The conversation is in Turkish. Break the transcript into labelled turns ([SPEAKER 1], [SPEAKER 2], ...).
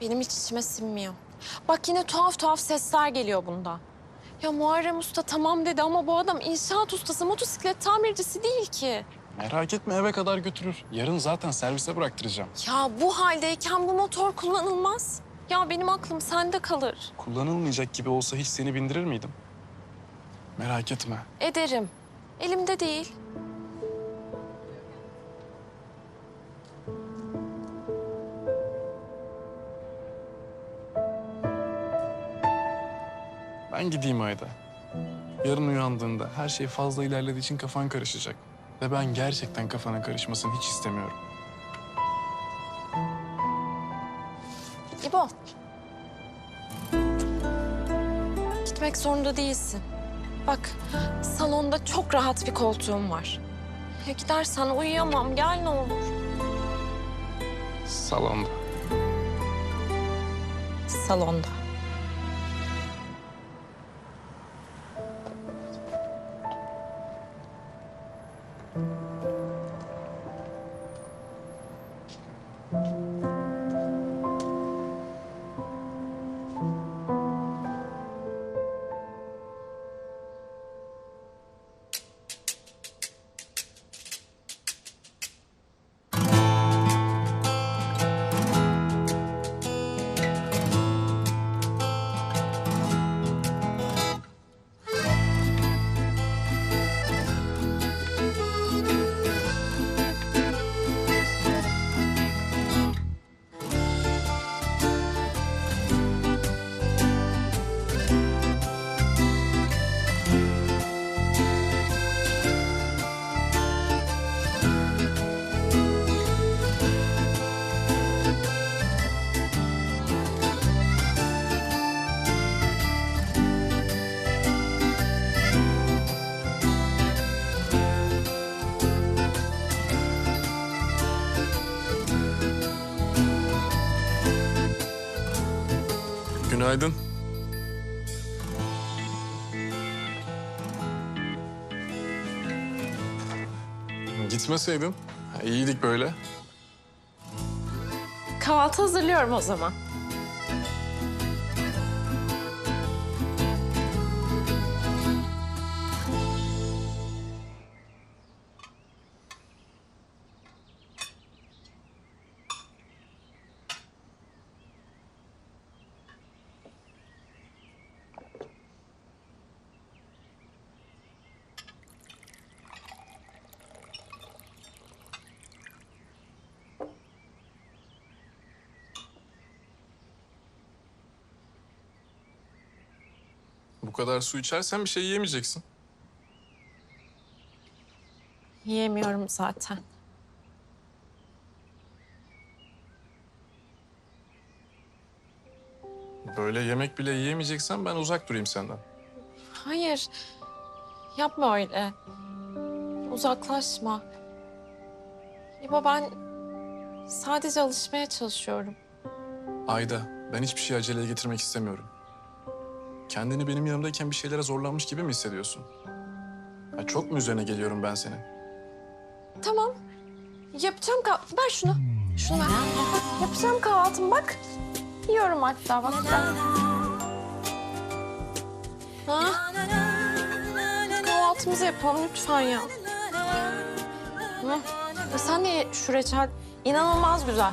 [SPEAKER 1] Benim hiç içime sinmiyor. Bak yine tuhaf tuhaf sesler geliyor bunda. Ya Muharrem Usta tamam dedi ama bu adam inşaat ustası, motosiklet tamircisi değil ki.
[SPEAKER 2] Merak etme eve kadar götürür. Yarın zaten servise bıraktıracağım.
[SPEAKER 1] Ya bu haldeyken bu motor kullanılmaz. Ya benim aklım sende kalır.
[SPEAKER 2] Kullanılmayacak gibi olsa hiç seni bindirir miydim? Merak etme.
[SPEAKER 1] Ederim. Elimde değil.
[SPEAKER 2] Ben gideyim Ayda. Yarın uyandığında her şey fazla ilerlediği için kafan karışacak. Ve ben gerçekten kafana karışmasını hiç istemiyorum.
[SPEAKER 1] İbo. Gitmek zorunda değilsin. Bak salonda çok rahat bir koltuğum var. Ya gidersen uyuyamam gel ne olur.
[SPEAKER 2] Salonda.
[SPEAKER 1] Salonda. 了。
[SPEAKER 2] Günaydın. Gitmeseydin. İyiydik böyle.
[SPEAKER 1] Kahvaltı hazırlıyorum o zaman.
[SPEAKER 2] Bu kadar su içersen bir şey yiyemeyeceksin.
[SPEAKER 1] Yiyemiyorum zaten.
[SPEAKER 2] Böyle yemek bile yiyemeyeceksen ben uzak durayım senden.
[SPEAKER 1] Hayır. Yapma öyle. Uzaklaşma. İbo ben sadece alışmaya çalışıyorum.
[SPEAKER 2] Ayda, ben hiçbir şey aceleye getirmek istemiyorum. Kendini benim yanımdayken bir şeylere zorlanmış gibi mi hissediyorsun? Ya çok mu üzerine geliyorum ben senin?
[SPEAKER 1] Tamam. Yapacağım kah... Ver şunu. Şunu ver. Yapacağım kahvaltımı bak. Yiyorum hatta bak. Ha? Kahvaltımızı yapalım lütfen ya. Hı? E sen de ye şu reçel. İnanılmaz güzel.